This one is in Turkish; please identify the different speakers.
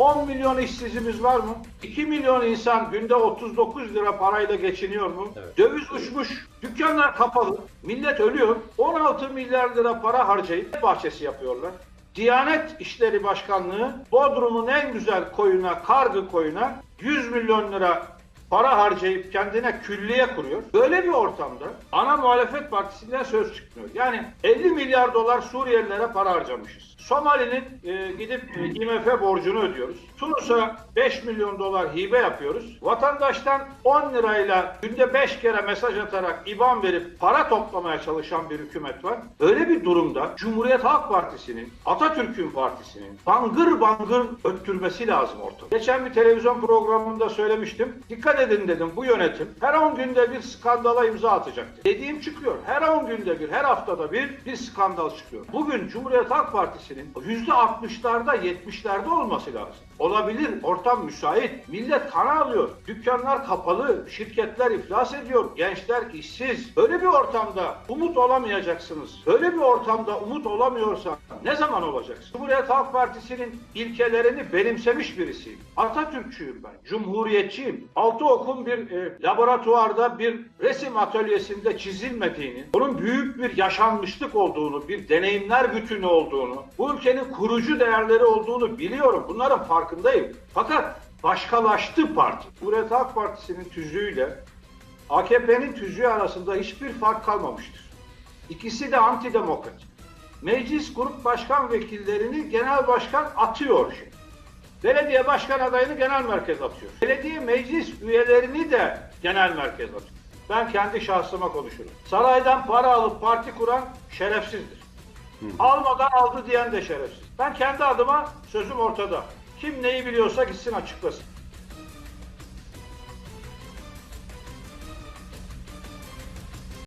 Speaker 1: 10 milyon işsizimiz var mı? 2 milyon insan günde 39 lira parayla geçiniyor mu?
Speaker 2: Evet.
Speaker 1: Döviz uçmuş, dükkanlar kapalı, millet ölüyor. 16 milyar lira para harcayıp bahçesi yapıyorlar. Diyanet İşleri Başkanlığı Bodrum'un en güzel koyuna, kargı koyuna 100 milyon lira para harcayıp kendine külliye kuruyor. Böyle bir ortamda ana muhalefet partisinden söz çıkmıyor. Yani 50 milyar dolar Suriyelilere para harcamışız. Somali'nin e, gidip e, IMF borcunu ödüyoruz. Tunus'a 5 milyon dolar hibe yapıyoruz. Vatandaştan 10 lirayla günde 5 kere mesaj atarak IBAN verip para toplamaya çalışan bir hükümet var. Öyle bir durumda Cumhuriyet Halk Partisi'nin, Atatürk'ün partisinin bangır bangır öttürmesi lazım ortada. Geçen bir televizyon programında söylemiştim. Dikkat edin dedim bu yönetim her 10 günde bir skandala imza atacaktır. Dediğim çıkıyor. Her 10 günde bir, her haftada bir bir skandal çıkıyor. Bugün Cumhuriyet Halk Partisi'nin %60'larda 70'lerde olması lazım. Olabilir, ortam müsait, millet kan alıyor, dükkanlar kapalı, şirketler iflas ediyor, gençler işsiz. Böyle bir ortamda umut olamayacaksınız. Böyle bir ortamda umut olamıyorsa ne zaman olacaksınız? Cumhuriyet Halk Partisi'nin ilkelerini benimsemiş birisiyim. Atatürkçüyüm ben, cumhuriyetçiyim. Altı okun bir e, laboratuvarda bir resim atölyesinde çizilmediğini, bunun büyük bir yaşanmışlık olduğunu, bir deneyimler bütünü olduğunu, bu ülkenin kurucu değerleri olduğunu biliyorum. Bunların farkındayım. Fakat başkalaştı parti. Cumhuriyet Halk Partisi'nin tüzüğüyle AKP'nin tüzüğü arasında hiçbir fark kalmamıştır. İkisi de antidemokrat. Meclis grup başkan vekillerini genel başkan atıyor şimdi. Belediye başkan adayını genel merkez atıyor. Belediye meclis üyelerini de genel merkez atıyor. Ben kendi şahsıma konuşurum. Saraydan para alıp parti kuran şerefsizdir. Almadan aldı diyen de şerefsiz. Ben kendi adıma sözüm ortada. Kim neyi biliyorsa gitsin açıklasın.